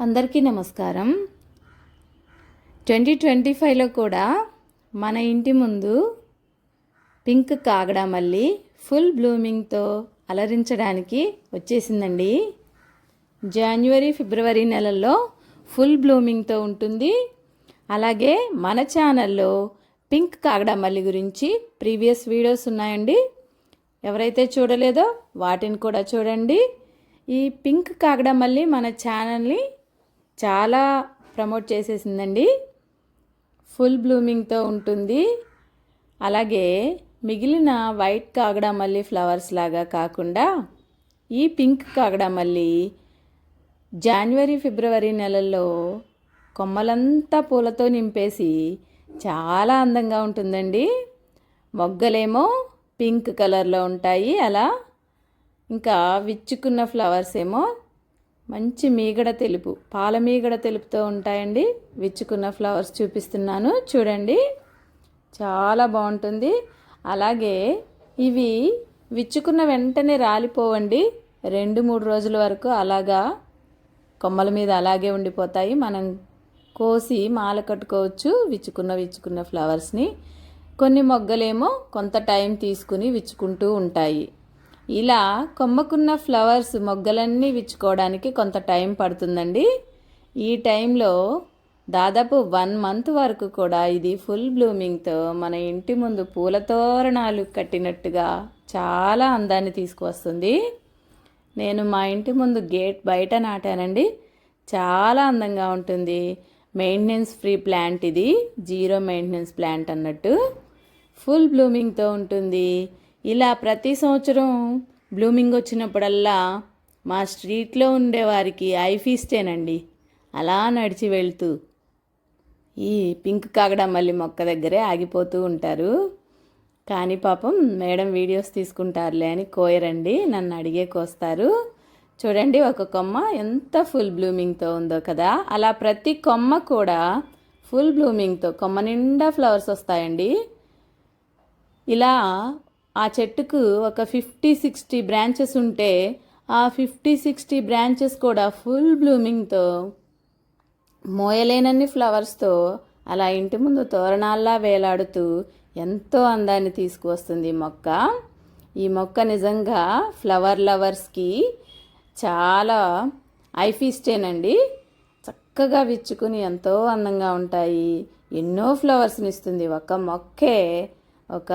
అందరికీ నమస్కారం. Twenty twenty ఫైవ్లో కూడా మన ఇంటి ముందు పింక్ కాగడా మళ్ళీ ఫుల్ బ్లూమింగ్తో అలరించడానికి వచ్చేసిందండి. జనవరి ఫిబ్రవరి నెలల్లో ఫుల్ బ్లూమింగ్తో ఉంటుంది. అలాగే మన ఛానల్లో పింక్ కాగడా మల్లి గురించి ప్రీవియస్ వీడియోస్ ఉన్నాయండి. ఎవరైతే చూడలేదో వాటిని కూడా చూడండి. ఈ పింక్ కాగడా మళ్ళీ మన ఛానల్ని చాలా ప్రమోట్ చేసేసిందండి. ఫుల్ బ్లూమింగ్తో ఉంటుంది. అలాగే మిగిలిన వైట్ కాగడామల్లి ఫ్లవర్స్ లాగా కాకుండా ఈ పింక్ కాగడా మల్లి జనవరి ఫిబ్రవరి నెలల్లో కొమ్మలంతా పూలతో నింపేసి చాలా అందంగా ఉంటుందండి. మొగ్గలేమో పింక్ కలర్లో ఉంటాయి. అలా ఇంకా విచ్చుకున్న ఫ్లవర్స్ ఏమో మంచి మీగడ తెలుపు. పాల మీగడ తెలుపుతో ఉంటాయండి. విచ్చుకున్న ఫ్లవర్స్ చూపిస్తున్నాను. చూడండి. చాలా బాగుంటుంది. అలాగే ఇవి విచ్చుకున్న వెంటనే రాలిపోవండి. రెండు మూడు రోజుల వరకు అలాగా కొమ్మల మీద అలాగే ఉండిపోతాయి. మనం కోసి మాల కట్టుకోవచ్చు. విచ్చుకున్న విచ్చుకున్న ఫ్లవర్స్ని. కొన్ని మొగ్గలేమో కొంత టైం తీసుకుని విచ్చుకుంటూ ఉంటాయి. ఇలా కొమ్మకున్న ఫ్లవర్స్ మొగ్గలన్నీ విచ్చుకోవడానికి కొంత టైం పడుతుందండి. ఈ టైంలో దాదాపు వన్ మంత్ వరకు కూడా ఇది ఫుల్ బ్లూమింగ్తో మన ఇంటి ముందు పూల తోరణాలు కట్టినట్టుగా చాలా అందాన్ని తీసుకువస్తుంది. నేను మా ఇంటి ముందు గేట్ బయట నాటానండి. చాలా అందంగా ఉంటుంది. మెయింటెనెన్స్ ఫ్రీ ప్లాంట్ ఇది. జీరో మెయింటెనెన్స్ ప్లాంట్ అన్నట్టు. ఫుల్ బ్లూమింగ్తో ఉంటుంది. ఇలా ప్రతి సంవత్సరం బ్లూమింగ్ వచ్చినప్పుడల్లా మా స్ట్రీట్లో ఉండేవారికి ఐఫీస్టేనండి అలా నడిచి వెళ్తూ. ఈ పింక్ కాగడ మళ్ళీ మొక్క దగ్గరే ఆగిపోతూ ఉంటారు. కానీ పాపం మేడం వీడియోస్ తీసుకుంటారులే అని కోయరండి. నన్ను అడిగే కోస్తారు. చూడండి ఒక కొమ్మ ఎంత ఫుల్ బ్లూమింగ్తో ఉందో కదా. అలా ప్రతి కొమ్మ కూడా ఫుల్ బ్లూమింగ్తో కొమ్మ నిండా ఫ్లవర్స్ వస్తాయండి. ఇలా ఆ చెట్టుకు ఒక ఫిఫ్టీ సిక్స్టీ బ్రాంచెస్ ఉంటే ఆ ఫిఫ్టీ సిక్స్టీ బ్రాంచెస్ కూడా ఫుల్ బ్లూమింగ్తో మోయలేనన్ని ఫ్లవర్స్తో అలా ఇంటి ముందు తోరణాల్లా వేలాడుతూ ఎంతో అందాన్ని తీసుకువస్తుంది మొక్క. ఈ మొక్క నిజంగా ఫ్లవర్ లవర్స్కి చాలా ఐఫీస్టేనండి చక్కగా విచ్చుకుని ఎంతో అందంగా ఉంటాయి. ఎన్నో ఫ్లవర్స్ని ఇస్తుంది. ఒక మొక్కే ఒక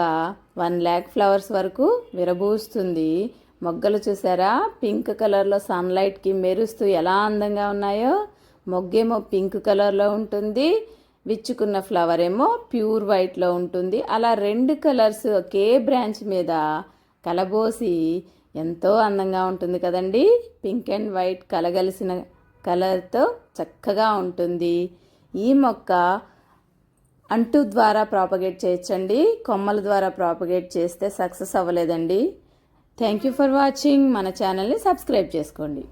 వన్ ల్యాక్ ఫ్లవర్స్ వరకు విరబూస్తుంది. మొగ్గలు చూసారా? పింక్ కలర్లో సన్లైట్కి మెరుస్తూ ఎలా అందంగా ఉన్నాయో? మొగ్గేమో పింక్ కలర్లో ఉంటుంది. విచ్చుకున్న ఫ్లవర్ ఏమో ప్యూర్ వైట్లో ఉంటుంది. అలా రెండు కలర్స్ ఒకే బ్రాంచ్ మీద కలబోసి ఎంతో అందంగా ఉంటుంది కదండి. పింక్ అండ్ వైట్ కలగలిసిన కలర్తో చక్కగా ఉంటుంది. ఈ మొక్క అంటు ద్వారా ప్రాపగేట్ చేయొచ్చండి కొమ్మల ద్వారా ప్రాపగేట్ చేస్తే సక్సెస్ అవ్వలేదండి. థ్యాంక్ యూ ఫర్ వాచింగ్ మన ఛానల్ని సబ్స్క్రైబ్ చేసుకోండి.